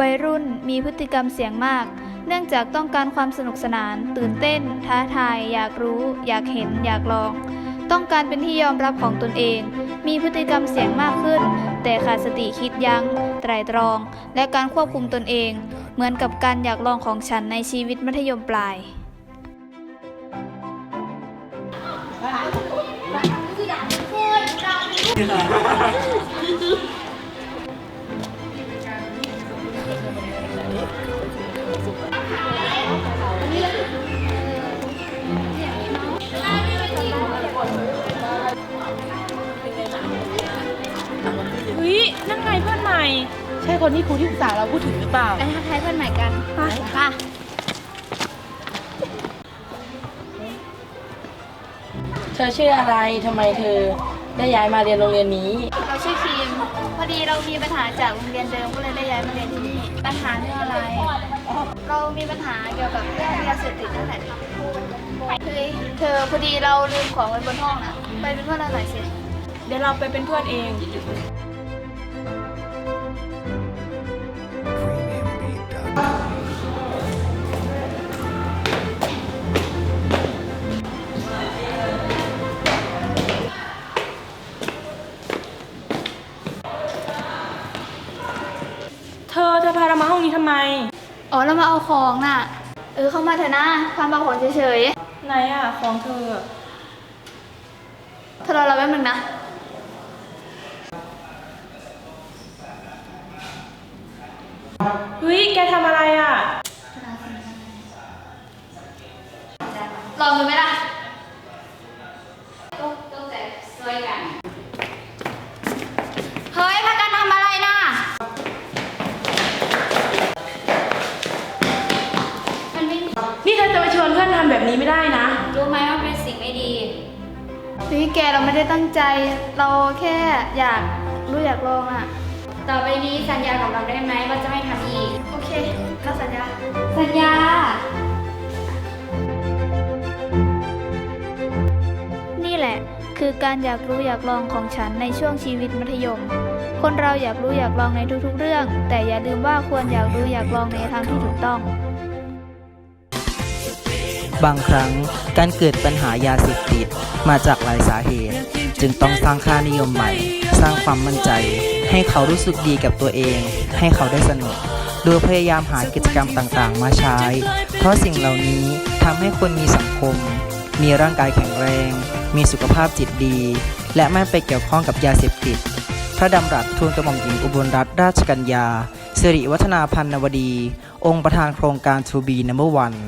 วัยรุ่นมีพฤติกรรมเสี่ยงมาก เนื่องจากต้องการความสนุกสนาน ตื่นเต้น ท้าทาย อยากรู้ อยากเห็น อยากลอง ต้องการเป็นที่ยอมรับของตนเอง มีพฤติกรรมเสี่ยงมากขึ้น แต่ขาดสติคิดยัง้ง ไตร่ตรอง และการควบคุมตนเอง เหมือนกับการอยากลองของฉันในชีวิตมัธยมปลาย ใช่คนที่ครูที่ปรึกษาเราพูดถึงหรือเปล่า ไปทักทายเพื่อนใหม่กันค่ะ เธอชื่ออะไรทำไมเธอได้ย้ายมาเรียนโรงเรียนนี้ เราชื่อครีม พอดีเรามีปัญหาจากโรงเรียนเดิมก็เลยได้ย้ายมาเรียนที่นี่ ปัญหาเรื่องอะไร เรามีปัญหาเกี่ยวกับเรื่องยาเสพติดนั่นแหละเฮ้ยเธอพอดีเราลืมของไว้บนห้องนะไปเป็นเพื่อนเราหน่อยสิ เดี๋ยวเราไปเป็นเพื่อนเอง เธอพาเรามาห้องนี้ทำไม อ๋อเรามาเอาของน่ะ เออเข้ามาเถอะนะพามาเอาของเฉยไหนอะของเธอ ๆเธอรอเราแป๊บนึงนะ เฮ้ย แกทำอะไรอะ ลองดูไหมล่ะเฮ้ยพากันทำอะไรน่ะ มันไม่ นี่เธอจะ ไปชวนเพื่อนทำแบบนี้ไม่ได้นะ รู้ไหมว่าเป็นสิ่งไม่ดีเฮ้ยแกเราไม่ได้ตั้งใจ เราแค่อยากรู้อยากลองอะ ต่อไปนี้สัญญากับเราได้ไหมว่าจะไม่ทำอีก โอเคเราสัญญา สัญญา นี่แหละ คือการอยากรู้อยากลองของฉันในช่วงชีวิตมัธยม คนเราอยากรู้อยากลองในทุกๆ เรื่อง แต่อย่าลืมว่าควรอยากรู้อยากลองในทางที่ถูกต้อง บางครั้งการเกิดปัญหายาเสพติดมาจากหลายสาเหตุ จึงต้องสร้างค่านิยมใหม่ สร้างความมั่นใจ ให้เขารู้สึกดีกับตัวเอง ให้เขาได้สนุก โดยพยายามหากิจกรรมต่างๆ มาใช้ เพราะสิ่งเหล่านี้ทำให้คนมีสังคม มีร่างกายแข็งแรง มีสุขภาพจิตดี และไม่ไปเกี่ยวข้องกับยาเสพติด พระดำรัสทูลกระหม่อมหญิงอุบลรัตนราชกัญญาสิริวัฒนาพันนวดี องค์ประธานโครงการ To be number one